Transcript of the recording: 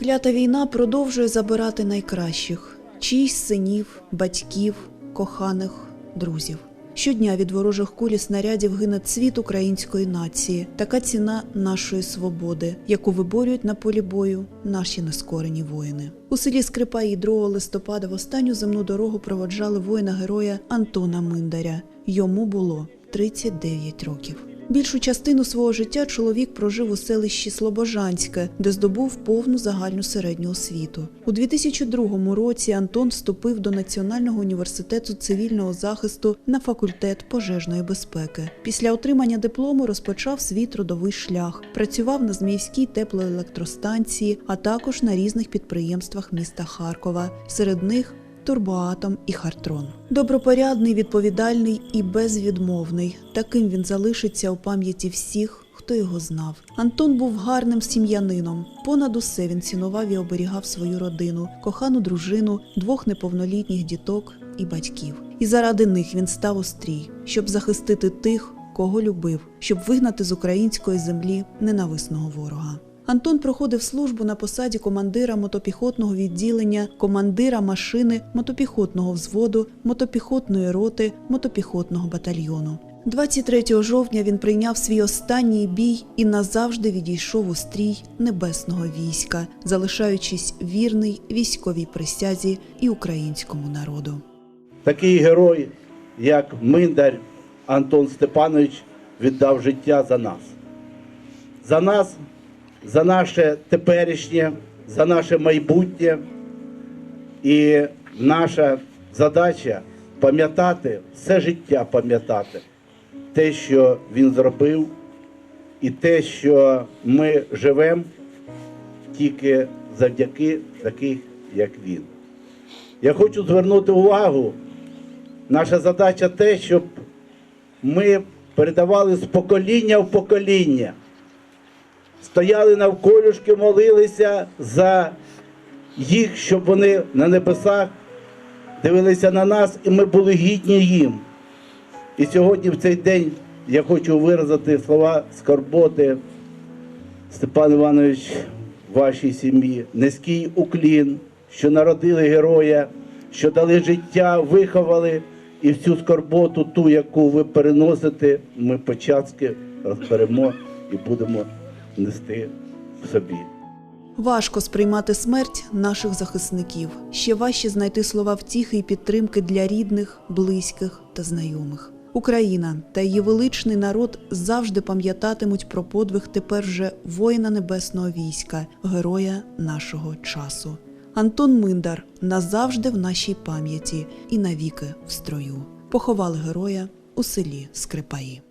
Клята війна продовжує забирати найкращих чиїсь синів, батьків, коханих, друзів. Щодня від ворожих кулі снарядів гине цвіт української нації. Така ціна нашої свободи, яку виборюють на полі бою наші нескорені воїни. У селі Скрипаї 2 листопада в останню земну дорогу проводжали воїна-героя Антона Миндаря. Йому було 39 років. Більшу частину свого життя чоловік прожив у селищі Слобожанське, де здобув повну загальну середню освіту. У 2002 році Антон вступив до Національного університету цивільного захисту на факультет пожежної безпеки. Після отримання диплому розпочав свій трудовий шлях. Працював на Зміївській теплоелектростанції, а також на різних підприємствах міста Харкова. Серед них Турбоатом і Хартрон. Добропорядний, відповідальний і безвідмовний. Таким він залишиться у пам'яті всіх, хто його знав. Антон був гарним сім'янином. Понад усе він цінував і оберігав свою родину, кохану дружину, двох неповнолітніх діток і батьків. І заради них він став у стрій, щоб захистити тих, кого любив, щоб вигнати з української землі ненависного ворога. Антон проходив службу на посаді командира мотопіхотного відділення, командира машини мотопіхотного взводу, мотопіхотної роти, мотопіхотного батальйону. 23 жовтня він прийняв свій останній бій і назавжди відійшов у стрій небесного війська, залишаючись вірний військовій присязі і українському народу. Такий герой, як Миндар Антон Степанович, віддав життя за нас. За нас, за наше теперішнє, за наше майбутнє. І наша задача пам'ятати, все життя пам'ятати те, що він зробив, і те, що ми живемо тільки завдяки таких, як він. Я хочу звернути увагу. Наша задача те, щоб ми передавали з покоління в покоління. Стояли навколюшки, молилися за їх, щоб вони на небесах дивилися на нас, і ми були гідні їм. І сьогодні, в цей день, я хочу виразити слова скорботи, Степан Іванович, вашій сім'ї, низький уклін, що народили героя, що дали життя, виховали, і всю скорботу, ту, яку ви переносите, ми початки розберемо і будемо нести собі. Важко сприймати смерть наших захисників. Ще важче знайти слова втіхи і підтримки для рідних, близьких та знайомих. Україна та її величний народ завжди пам'ятатимуть про подвиг тепер вже воїна небесного війська, героя нашого часу. Антон Миндар назавжди в нашій пам'яті і навіки в строю. Поховали героя у селі Скрипаї.